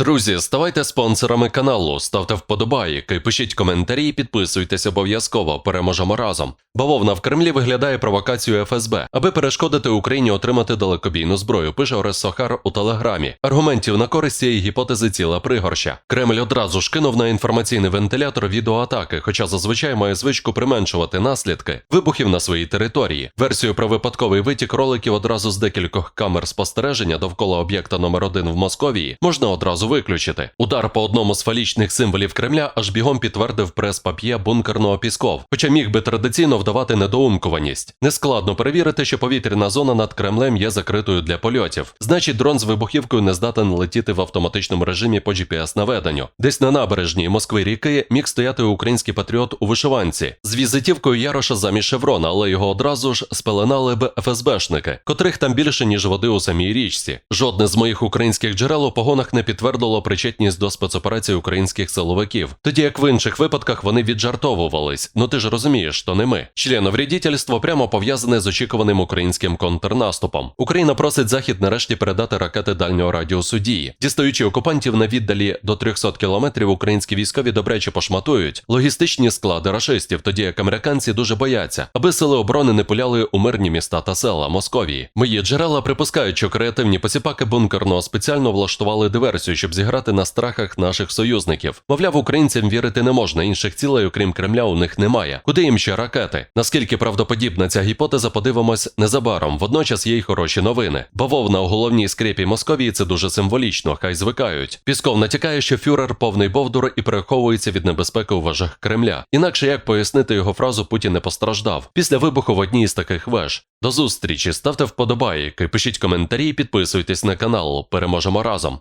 Друзі, ставайте спонсорами каналу, ставте вподобайки, пишіть коментарі, підписуйтесь обов'язково. Переможемо разом. Бавовна в Кремлі виглядає провокацією ФСБ, аби перешкодити Україні отримати далекобійну зброю. Пише Орес Сохар у телеграмі. Аргументів на користь цієї гіпотези ціла пригорща. Кремль одразу ж кинув на інформаційний вентилятор відеоатаки, хоча зазвичай має звичку применшувати наслідки вибухів на своїй території. Версію про випадковий витік роликів одразу з декількох камер спостереження довкола об'єкта номер 1 в Московії можна одразу виключити. Удар по одному з фалічних символів Кремля аж бігом підтвердив прес-пап'є бункерного Пісков, хоча міг би традиційно вдавати недоумкуваність. Нескладно перевірити, що повітряна зона над Кремлем є закритою для польотів. Значить, дрон з вибухівкою не здатен летіти в автоматичному режимі по GPS-наведенню. Десь на набережній Москви ріки міг стояти український патріот у вишиванці з візитівкою Яроша замість шеврона, але його одразу ж спеленали б ФСБшники, котрих там більше ніж води у самій річці. Жодне з моїх українських джерел у погонах не підтвердило причетність до спецоперації українських силовиків, тоді як в інших випадках вони віджартовувались. Ну ти ж розумієш, то не ми. Членовредительство прямо пов'язане з очікуваним українським контрнаступом. Україна просить захід нарешті передати ракети дальнього радіусу дії. Дістаючи окупантів на віддалі до 300 кілометрів, українські військові добряче пошматують логістичні склади рашистів, тоді як американці дуже бояться, аби сили оборони не пуляли у мирні міста та села Московії. Мої джерела припускають, що креативні посіпаки бункерного спеціально влаштували диверсію, щоб зіграти на страхах наших союзників. Мовляв, українцям вірити не можна, інших цілей, окрім Кремля, у них немає. Куди їм ще ракети? Наскільки правдоподібна ця гіпотеза, подивимось незабаром. Водночас є й хороші новини. Бавовна у головній скрепі Московії це дуже символічно, хай звикають. Пісков натякає, що фюрер повний бовдур і переховується від небезпеки у вежах Кремля. Інакше як пояснити його фразу Путін не постраждав після вибуху в одній із таких веж. До зустрічі, ставте вподобайки, пишіть коментарі підписуйтесь на канал. Переможемо разом.